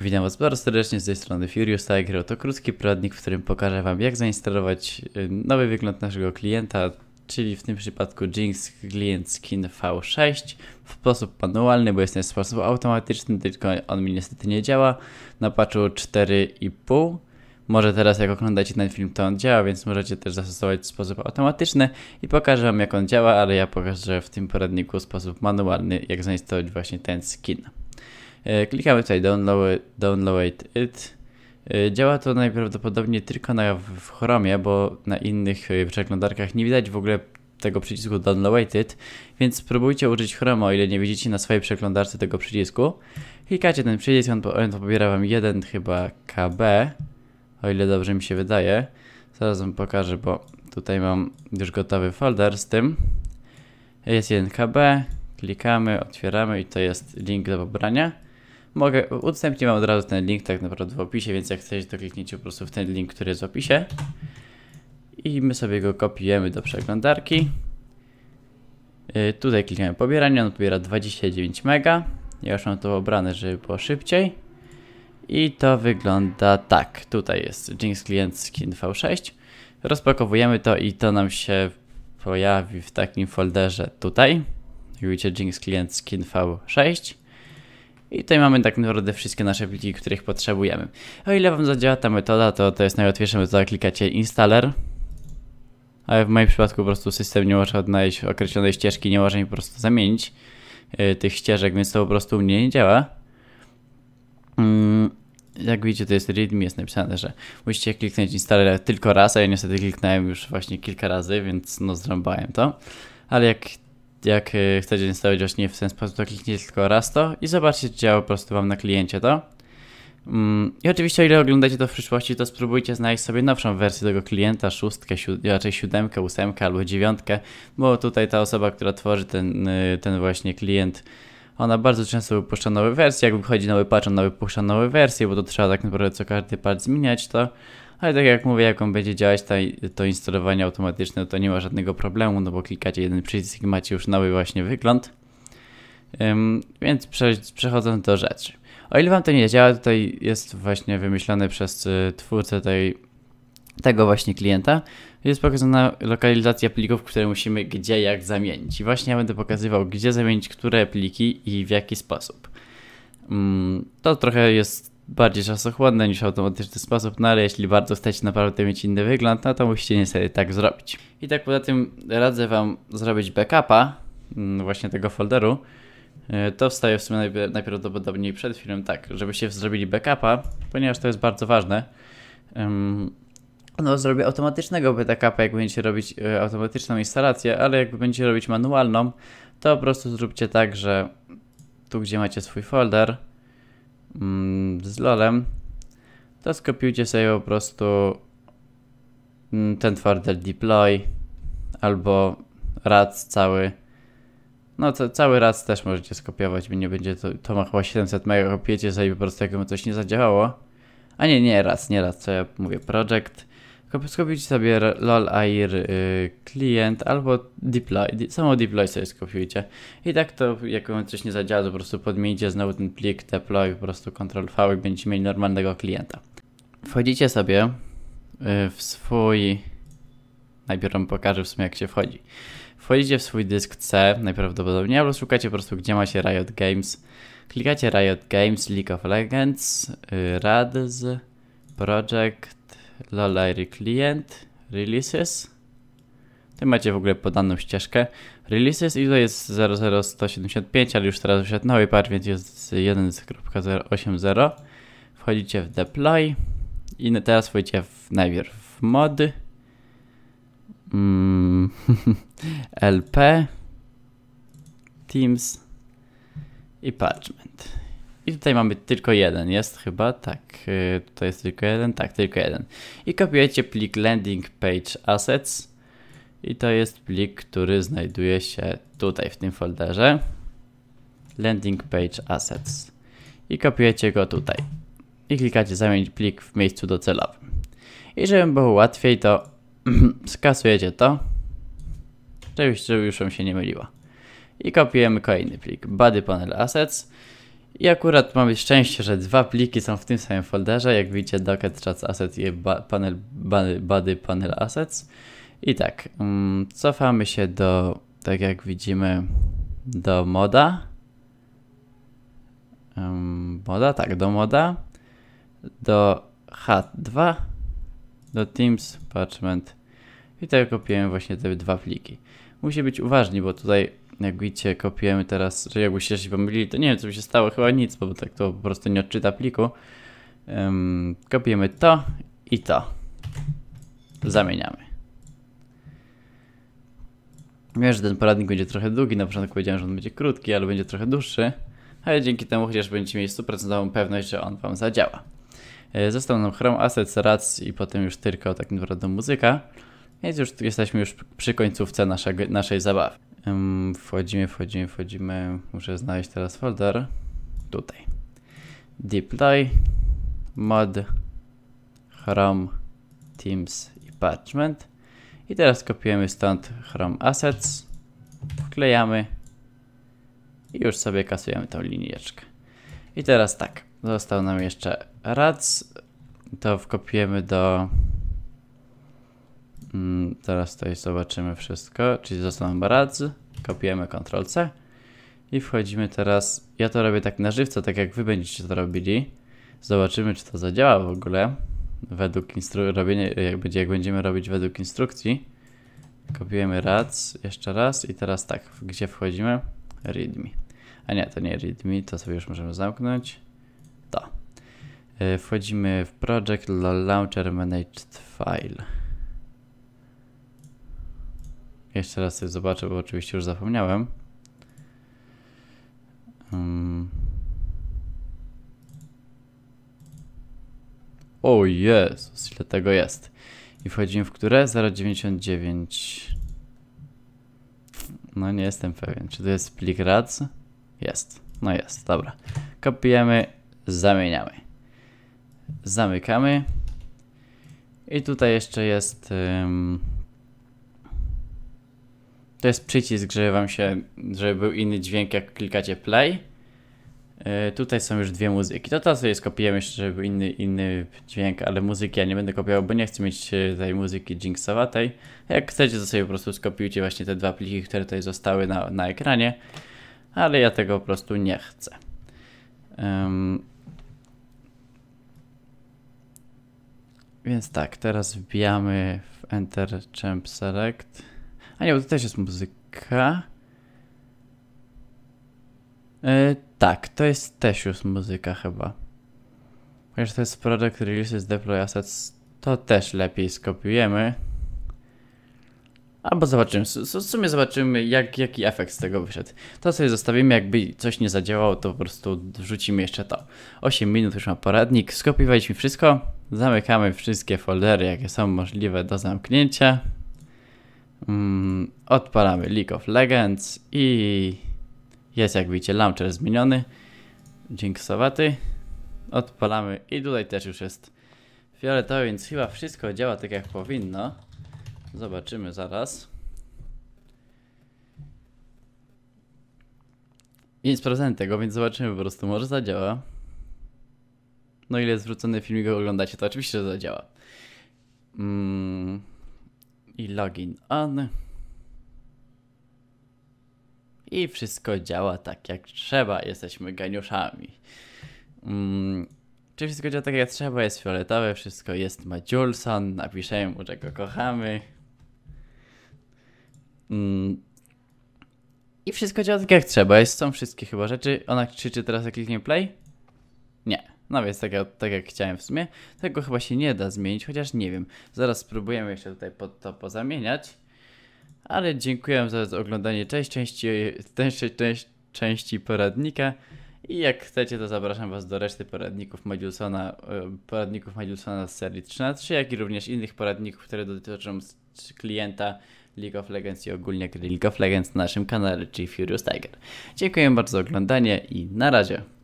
Witam Was bardzo serdecznie z tej strony Furious Tiger. To krótki poradnik, w którym pokażę Wam jak zainstalować y, nowy wygląd naszego klienta, czyli w tym przypadku Jinx Client Skin V6 w sposób manualny, bo jest to sposób automatyczny, tylko on mi niestety nie działa na patchu 4,5. Może teraz jak oglądacie ten film to on działa, więc możecie też zastosować w sposób automatyczny i pokażę Wam jak on działa, ale ja pokażę w tym poradniku w sposób manualny jak zainstalować właśnie ten skin. E, klikamy tutaj download, download it. E, działa to najprawdopodobniej tylko na, w Chromie, bo na innych e, przeglądarkach nie widać w ogóle tego przycisku download it, więc spróbujcie użyć Chroma, o ile nie widzicie na swojej przeglądarce tego przycisku. Klikacie ten przycisk, on, on pobiera wam 1 chyba KB, o ile dobrze mi się wydaje. Zaraz wam pokażę, bo tutaj mam już gotowy folder z tym. Jest 1 KB, klikamy, otwieramy i to jest link do pobrania. Mogę, udostępnię wam od razu ten link tak naprawdę w opisie, więc jak chcecie to kliknijcie po prostu w ten link, który jest w opisie. I my sobie go kopiujemy do przeglądarki. Yy, tutaj klikamy pobieranie, on pobiera 29 mega. Ja już mam to obrane, żeby było szybciej. I to wygląda tak. Tutaj jest Jinx Client Skin V6. Rozpakowujemy to i to nam się pojawi w takim folderze tutaj. Widzicie Jinx Client Skin V6. I tutaj mamy tak naprawdę wszystkie nasze pliki, których potrzebujemy. O ile Wam zadziała ta metoda, to to jest najłatwiejsza metoda. Klikacie installer. Ale w moim przypadku po prostu system nie może odnaleźć określonej ścieżki, nie może mi po prostu zamienić yy, tych ścieżek, więc to po prostu u mnie nie działa. Yy, jak widzicie, to jest readme, jest napisane, że musicie kliknąć installer tylko raz, a ja niestety kliknąłem już właśnie kilka razy, więc no zrąbałem to. Ale jak jak y, chcecie instalować właśnie w ten sposób, to kliknijcie tylko raz to i zobaczcie, czy działa po prostu Wam na kliencie to. Mm, I oczywiście, o ile oglądacie to w przyszłości, to spróbujcie znaleźć sobie nowszą wersję tego klienta, szóstkę, siód raczej siódemkę, ósemkę albo dziewiątkę, bo tutaj ta osoba, która tworzy ten, y, ten właśnie klient, ona bardzo często wypuszcza nowe wersje, jak wychodzi nowy patch, ona wypuszcza nowe wersje, bo to trzeba tak naprawdę co każdy patch zmieniać to. Ale tak jak mówię, jak on będzie działać, to, to instalowanie automatyczne, to nie ma żadnego problemu, no bo klikacie jeden przycisk i macie już nowy właśnie wygląd. Więc prze, przechodząc do rzeczy. O ile Wam to nie działa, tutaj jest właśnie wymyślone przez y, twórcę tej, tego właśnie klienta. Jest pokazana lokalizacja plików, które musimy gdzie, jak zamienić. I właśnie ja będę pokazywał, gdzie zamienić które pliki i w jaki sposób. To trochę jest bardziej czasochłonne niż automatyczny sposób, no ale jeśli bardzo chcecie naprawdę mieć inny wygląd, no to musicie niestety tak zrobić. I tak poza tym radzę Wam zrobić backupa mm, właśnie tego folderu. E, to wstaje w sumie najprawdopodobniej przed chwilą tak, żebyście zrobili backupa, ponieważ to jest bardzo ważne. No, zrobię automatycznego backupa, jak będziecie robić e, automatyczną instalację, ale jak będziecie robić manualną, to po prostu zróbcie tak, że tu gdzie macie swój folder, z LOLem, to skopiujcie sobie po prostu mm, ten folder deploy albo RAC cały. No to cały RAC też możecie skopiować, bo nie będzie to, to ma chyba 700 MB, kopiujecie sobie po prostu jakby coś nie zadziałało. A nie, nie RAC, nie RAC, co ja mówię, project Skopiujcie sobie lol air y, client albo deploy, samo deploy sobie skopiujcie. I tak to jak wam coś nie zadziała, to po prostu podmieńcie znowu ten plik deploy, po prostu Ctrl V i będziecie mieli normalnego klienta. Wchodzicie sobie y, w swój... Najpierw wam pokażę w sumie jak się wchodzi. Wchodzicie w swój dysk C najprawdopodobniej, albo szukacie po prostu gdzie macie Riot Games. Klikacie Riot Games, League of Legends, y, RADS, Project, Lalairy Client, Releases. Tu macie w ogóle podaną ścieżkę. Releases i to jest 00175, ale już teraz wyszedł nowy patch, więc jest 1.080. Wchodzicie w deploy i teraz wchodzicie w, najpierw w mod, mm, LP, Teams i Parchment. I tutaj mamy tylko jeden, jest chyba, tak, y, tutaj jest tylko jeden, tak, tylko jeden. I kopiujecie plik landing page assets i to jest plik, który znajduje się tutaj w tym folderze. Landing page assets. I kopiujecie go tutaj. I klikacie zamienić plik w miejscu docelowym. I żeby było łatwiej, to skasujecie to, żeby już się nie myliło. I kopiujemy kolejny plik, body panel assets I akurat mamy szczęście, że dwa pliki są w tym samym folderze, jak widzicie docket chats asset i panel, body, panel assets. I tak, um, cofamy się do, tak jak widzimy, do moda. Um, moda, tak, do moda. Do HAT2, do Teams, Parchment. I tak kopiujemy właśnie te dwa pliki. Musi być uważni, bo tutaj jak widzicie, kopiujemy teraz, że jakbyście się pomylili, to nie wiem, co by się stało, chyba nic, bo tak to po prostu nie odczyta pliku. Um, kopiujemy to i to. Zamieniamy. Wiem, że ten poradnik będzie trochę długi, na początku powiedziałem, że on będzie krótki, ale będzie trochę dłuższy, ale dzięki temu chociaż będziecie mieli 100% pewność, że on Wam zadziała. E, został nam Chrome Assets, RAC i potem już tylko tak naprawdę muzyka, więc już jesteśmy już przy końcówce naszego, naszej zabawy. Wchodzimy, wchodzimy, wchodzimy. Muszę znaleźć teraz folder. Tutaj. Deploy, mod, Chrome, Teams i Parchment. I teraz kopiujemy stąd Chrome Assets, wklejamy i już sobie kasujemy tą linijeczkę. I teraz tak, został nam jeszcze RADS, to wkopiujemy do... Mm, teraz tutaj zobaczymy wszystko, czyli został nam RADS, kopiujemy Ctrl-C i wchodzimy teraz, ja to robię tak na żywca, tak jak wy będziecie to robili. Zobaczymy, czy to zadziała w ogóle według robienie, jak, będzie, jak będziemy robić według instrukcji. Kopiujemy RADS jeszcze raz i teraz tak, gdzie wchodzimy? README. A nie, to nie README, to sobie już możemy zamknąć. To. Yy, wchodzimy w Project Launcher Managed File. Jeszcze raz sobie zobaczę, bo oczywiście już zapomniałem. Um. O Jezus, ile tego jest. I wchodzimy w które? 0,99. No nie jestem pewien. Czy to jest plik RAC? Jest. No jest, dobra. Kopiujemy, zamieniamy. Zamykamy. I tutaj jeszcze jest... Um, to jest przycisk, żeby wam się, żeby był inny dźwięk jak klikacie play. Yy, tutaj są już dwie muzyki. To to sobie skopiujemy jeszcze, żeby był inny, inny dźwięk, ale muzyki ja nie będę kopiował, bo nie chcę mieć e, tej muzyki jinxowatej. Jak chcecie, to sobie po prostu skopiujcie właśnie te dwa pliki, które tutaj zostały na, na ekranie. Ale ja tego po prostu nie chcę. Um, więc tak, teraz wbijamy w Enter Champ Select. A nie, bo to też jest muzyka. Yy, tak, to jest też już muzyka chyba. Chociaż to jest Project Releases Deploy Assets, to też lepiej skopiujemy. Albo zobaczymy, w sumie zobaczymy jak, jaki efekt z tego wyszedł. To sobie zostawimy, jakby coś nie zadziałało, to po prostu wrzucimy jeszcze to. 8 minut już ma poradnik, skopiowaliśmy wszystko, zamykamy wszystkie foldery, jakie są możliwe do zamknięcia. Mm, odpalamy League of Legends i jest jak widzicie launcher zmieniony, jinxowaty. Odpalamy i tutaj też już jest fioletowy, więc chyba wszystko działa tak jak powinno. Zobaczymy zaraz. Nie sprawdzałem tego, więc zobaczymy po prostu, może zadziała. No ile zwrócony filmik oglądacie, to oczywiście zadziała. Mm. Login on. I wszystko działa tak jak trzeba, jesteśmy geniuszami. Mm. Czy wszystko działa tak jak trzeba, jest fioletowe, wszystko jest Madziulson, napiszemy mu, że go kochamy. Mm. I wszystko działa tak jak trzeba. Jest, są wszystkie chyba rzeczy. Ona krzyczy teraz jak kliknie play? No więc tak, tak jak chciałem w sumie. Tego chyba się nie da zmienić, chociaż nie wiem. Zaraz spróbujemy jeszcze tutaj pod to pozamieniać. Ale dziękuję za oglądanie część części, części, części, części poradnika. I jak chcecie, to zapraszam Was do reszty poradników Modulsona, e, poradników Modulsona z serii 3 na 3, jak i również innych poradników, które dotyczą klienta League of Legends i ogólnie League of Legends na naszym kanale, czyli Furious Tiger. Dziękuję bardzo za oglądanie i na razie.